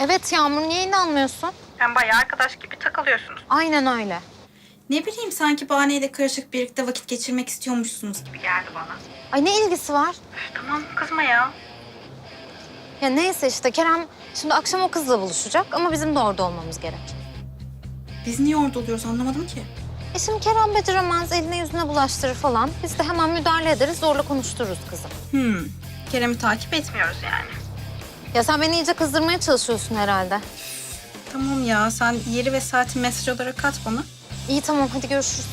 Evet Yağmur niye inanmıyorsun? Yani bayağı arkadaş gibi takılıyorsunuz Aynen öyle. Ne bileyim sanki bahaneyle karışık birlikte vakit geçirmek istiyormuşsunuz gibi. geldi bana. Ay ne ilgisi var? Üf, tamam kızma ya. Ya neyse işte Kerem şimdi akşam o kızla buluşacak ama bizim de orada olmamız gerek. Biz niye orada oluyoruz anlamadım ki. E şimdi Kerem beceremez, eline yüzüne bulaştırır falan. Biz de hemen müdahale ederiz, zorla konuştururuz kızı. Hmm. Kerem'i takip et. Bilmiyoruz yani. Ya sen beni iyice kızdırmaya çalışıyorsun herhalde. Tamam ya sen yeri ve saati mesaj olarak at bana. İyi tamam hadi görüşürüz.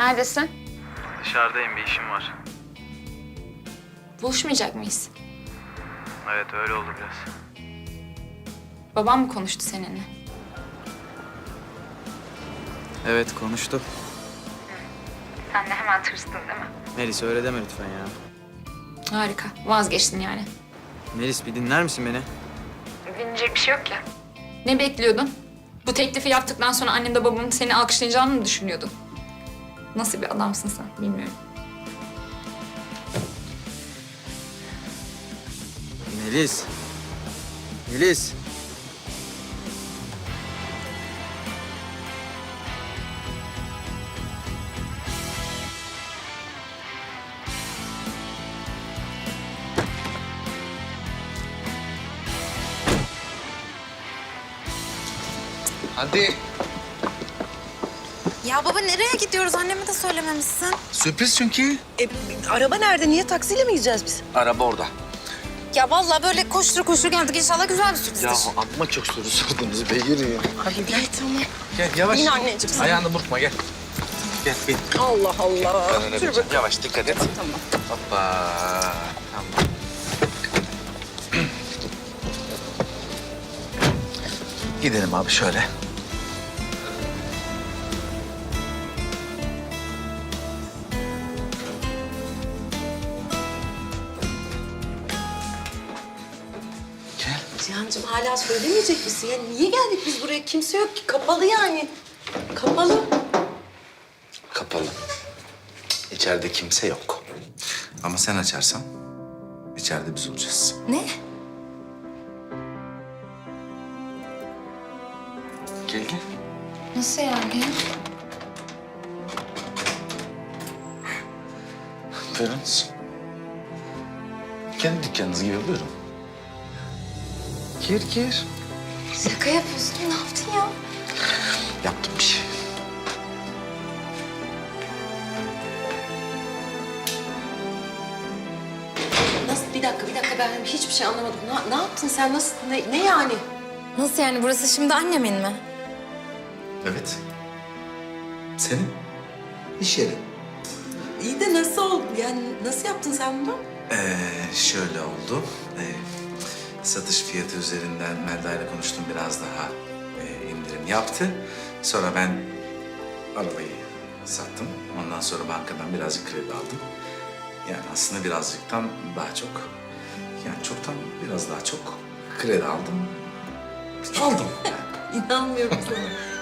Neredesin? Dışarıdayım bir işim var. Buluşmayacak mıyız? Evet öyle oldu biraz. Babam mı konuştu seninle? Evet konuştuk. Sen de hemen tırstın değil mi? Melis öyle deme lütfen ya. Harika. Vazgeçtin yani. Melis bir dinler misin beni? Dinleyecek bir şey yok ya. Ne bekliyordun? Bu teklifi yaptıktan sonra annen de babamın seni alkışlayacağını mı düşünüyordun? Nasıl bir adamsın sen bilmiyorum. Melis. Melis. Hadi. Ya baba nereye gidiyoruz? Anneme de söylememişsin. Sürpriz çünkü. E, araba nerede? Niye taksiyle mi gideceğiz biz? Araba orada. Ya vallahi böyle koştur koştur geldik. İnşallah güzel bir sürprizdir. Ya amma çok soru sordunuz beygir Ay gel tamam. Gel yavaş. Yine anneciğim sen. Ayağını burkma gel. Gel bin. Allah Allah. Ben öne bineceğim. Yavaş dikkat et. Tamam. Hoppa. Tamam. Gidelim abi şöyle. Hala söylemeyecek misin? Ya niye geldik biz buraya? Kimse yok ki. Kapalı yani. Kapalı. Kapalı. İçeride kimse yok. Ama sen açarsan içeride biz olacağız. Ne? Gel gel. Nasıl yani? Buyurunuz. Kendi dükkanınız gibi buyurun. Gir gir. Şaka yapıyorsun. Ne yaptın ya? Yaptım bir şey. Nasıl? Bir dakika, bir dakika. Ben hiçbir şey anlamadım. Ne, ne yaptın sen? Nasıl? Ne, ne yani? Nasıl yani? Burası şimdi annemin mi? Evet. Senin iş yeri. İyi de nasıl oldu? Yani nasıl yaptın sen bunu? Ee, şöyle oldu. Ee, satış fiyatı üzerinden Melda ile konuştum biraz daha e, indirim yaptı. Sonra ben arabayı sattım. Ondan sonra bankadan birazcık kredi aldım. Yani aslında birazcıktan daha çok, yani çoktan biraz daha çok kredi aldım. Aldım. İnanmıyorum sana.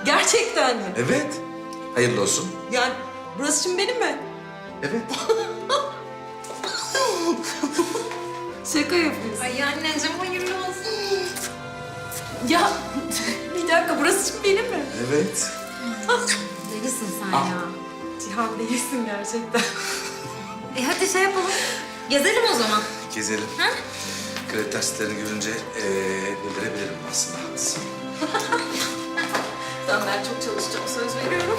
Gerçekten mi? Evet. Hayırlı olsun. Yani burası şimdi benim mi? Evet. Şaka yapıyorsun. Ay anneciğim hayırlı olsun. Ya bir dakika burası şimdi benim mi? Evet. Delisin sen Al. ya. Cihan değilsin gerçekten. E hadi şey yapalım. Gezelim o zaman. Gezelim. Kredi taksitlerini görünce ee, delirebilirim aslında. Haklısın. Tamam ben çok çalışacağım söz veriyorum.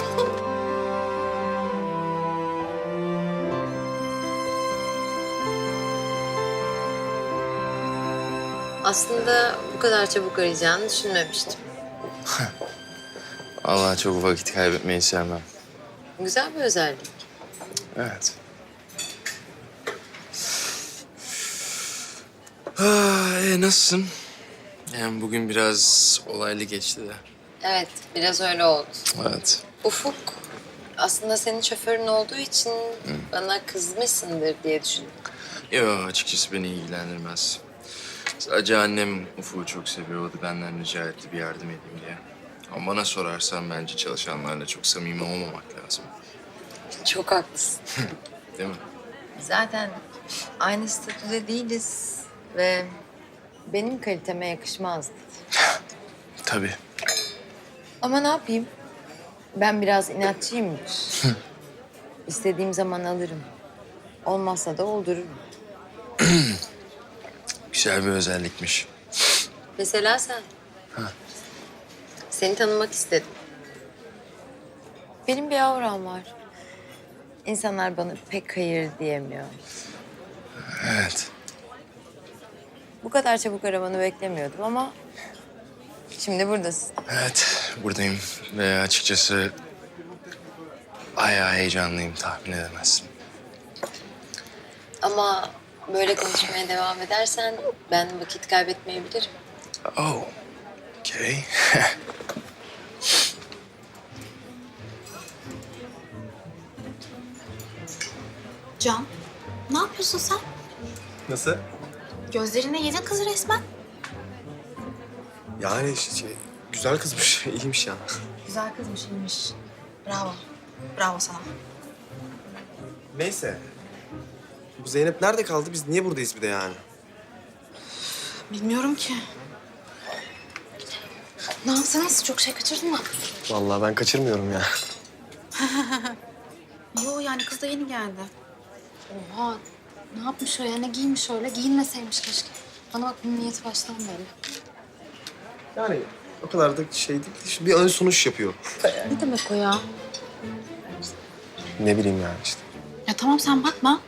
Aslında bu kadar çabuk arayacağını düşünmemiştim. Allah çok vakit kaybetmeyi sevmem. Güzel bir özellik. Evet. Ah, e, nasılsın? Yani bugün biraz olaylı geçti de. Evet, biraz öyle oldu. Evet. Ufuk, aslında senin şoförün olduğu için bana kızmışsındır diye düşündüm. Yo açıkçası beni ilgilendirmez. Sadece annem Ufuk'u çok seviyor. O da benden rica etti bir yardım edeyim diye. Ama bana sorarsan bence çalışanlarla çok samimi olmamak lazım. Çok haklısın. Değil mi? Zaten aynı statüde değiliz ve benim kaliteme yakışmazdı. Tabii. Ama ne yapayım? Ben biraz inatçıyımdır. İstediğim zaman alırım. Olmazsa da oldururum. Güzel bir özellikmiş. Mesela sen. Seni tanımak istedim. Benim bir auram var. İnsanlar bana pek hayır diyemiyor. Evet. Bu kadar çabuk aramanı beklemiyordum ama... Şimdi buradasın. Evet buradayım ve açıkçası bayağı heyecanlıyım tahmin edemezsin. Ama böyle konuşmaya devam edersen ben vakit kaybetmeyebilirim. Oh. Okay. Can, ne yapıyorsun sen? Nasıl? Gözlerine yedin kızı resmen. Yani şey, güzel kızmış, iyiymiş ya. Güzel kızmış, iyiymiş. Bravo. Bravo sana. Neyse. Bu Zeynep nerede kaldı? Biz niye buradayız bir de yani? Bilmiyorum ki. Ne yapsın nasıl çok şey kaçırdın mı? Vallahi ben kaçırmıyorum ya. Yo yani kız da yeni geldi. Oha ne yapmış o ya? Ne giymiş öyle? Giyinmeseymiş keşke. Bana bak bunun niyeti baştan belli. Yani o kadar da şey değil. Şimdi bir ön sonuç yapıyor. Ne demek o ya? Ne bileyim yani işte. Ya tamam sen bakma.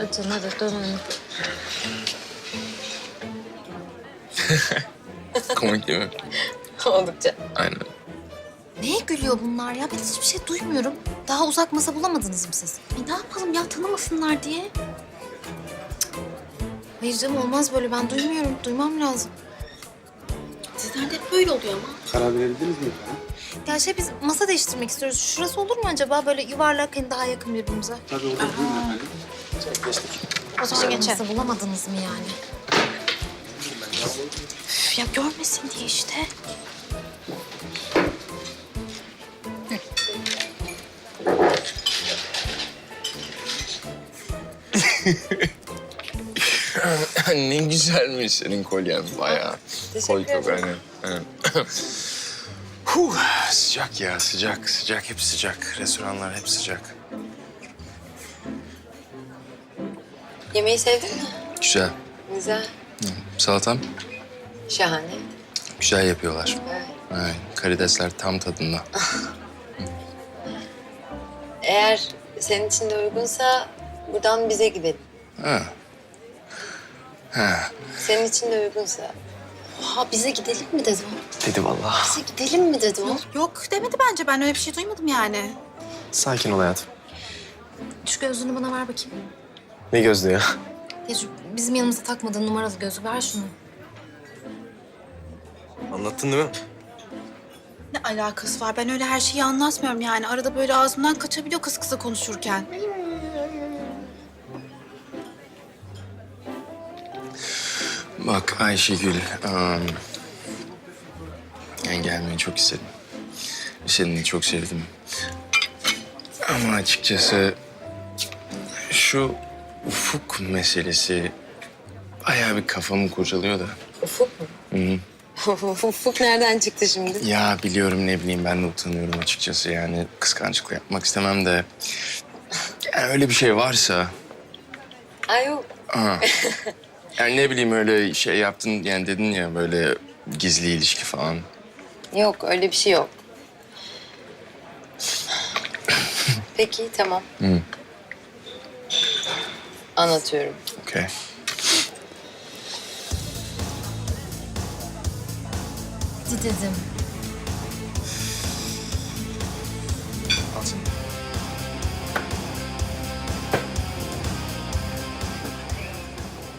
Hadi canım, hadi dönelim. Komik değil mi? Oldukça. Aynen. Neye gülüyor bunlar ya? Ben hiçbir şey duymuyorum. Daha uzak masa bulamadınız mı siz? E ne yapalım ya tanımasınlar diye. Hayır canım olmaz böyle. Ben duymuyorum. Duymam lazım. Sizlerde hep böyle oluyor ama. Karar verebildiniz mi? Ya şey biz masa değiştirmek istiyoruz. Şurası olur mu acaba? Böyle yuvarlak hani daha yakın birbirimize. Tabii olur. Buyurun efendim. Geçtik. O zaman masa bulamadınız mı yani? Üf, ya görmesin diye işte. ne güzelmiş senin kolyen bayağı. Teşekkür Koy ederim. aynen. aynen. Huh, sıcak ya sıcak sıcak hep sıcak. Restoranlar hep sıcak. Yemeği sevdin mi? Güzel. Güzel. Salatam Şahane. güzel yapıyorlar. Evet. Aynen. Karidesler tam tadında. Eğer senin için de uygunsa buradan bize gidelim. Ha. Ha. Senin için de uygunsa. Oha bize gidelim mi dedi o? Dedi vallahi. Bize gidelim mi dedi o? Yok demedi bence. Ben öyle bir şey duymadım yani. Sakin ol hayatım. Şu gözlüğünü bana ver bakayım. Ne gözlü ya? Ya şu bizim yanımıza takmadığın numaralı gözlük ver şunu. Anlattın değil mi? Ne alakası var? Ben öyle her şeyi anlatmıyorum yani. Arada böyle ağzımdan kaçabiliyor kız kıza konuşurken. Bak Ayşegül, um, yani gelmeyi çok istedim. Seni de çok sevdim. Ama açıkçası şu ufuk meselesi bayağı bir kafamı kurcalıyor da. Ufuk mu? Hı hı. Ufuk nereden çıktı şimdi? Ya biliyorum ne bileyim ben de utanıyorum açıkçası yani kıskançlık yapmak istemem de. Yani öyle bir şey varsa Ay yok. Aha. Yani ne bileyim öyle şey yaptın yani dedin ya böyle gizli ilişki falan. Yok öyle bir şey yok. Peki tamam. Hı. Anlatıyorum. Okey. Hadi dedim.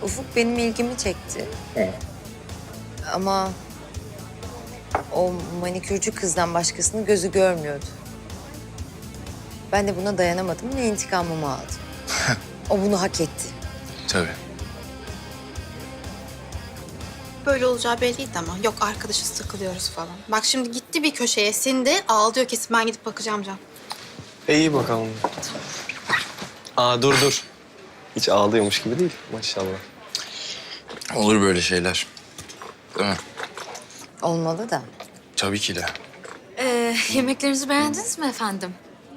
Ufuk benim ilgimi çekti. Ama o manikürcü kızdan başkasının gözü görmüyordu. Ben de buna dayanamadım ve intikamımı aldım. O bunu hak etti. Tabii. Böyle olacağı belliydi ama. Yok arkadaşız takılıyoruz falan. Bak şimdi gitti bir köşeye sindi. Ağlıyor kesin ben gidip bakacağım Can. E iyi bakalım. Aa dur dur. Hiç ağlıyormuş gibi değil maşallah. Olur böyle şeyler. Değil mi? Olmalı da. Tabii ki de. Ee, yemeklerinizi beğendiniz mi efendim?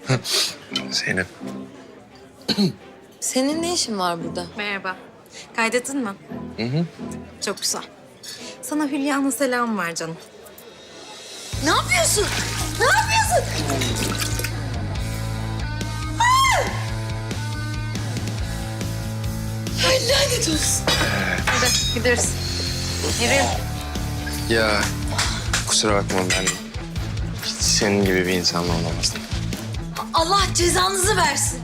Zeynep. Senin ne işin var burada? Merhaba. Kaydettin mi? Hı hı. Çok güzel. Sana Hülya'nın selam var canım. Ne yapıyorsun? Ne yapıyorsun? Ay lanet olsun. Hadi gideriz. Yürü. Ya kusura bakma ben hiç senin gibi bir insanla olamazdım. Allah cezanızı versin.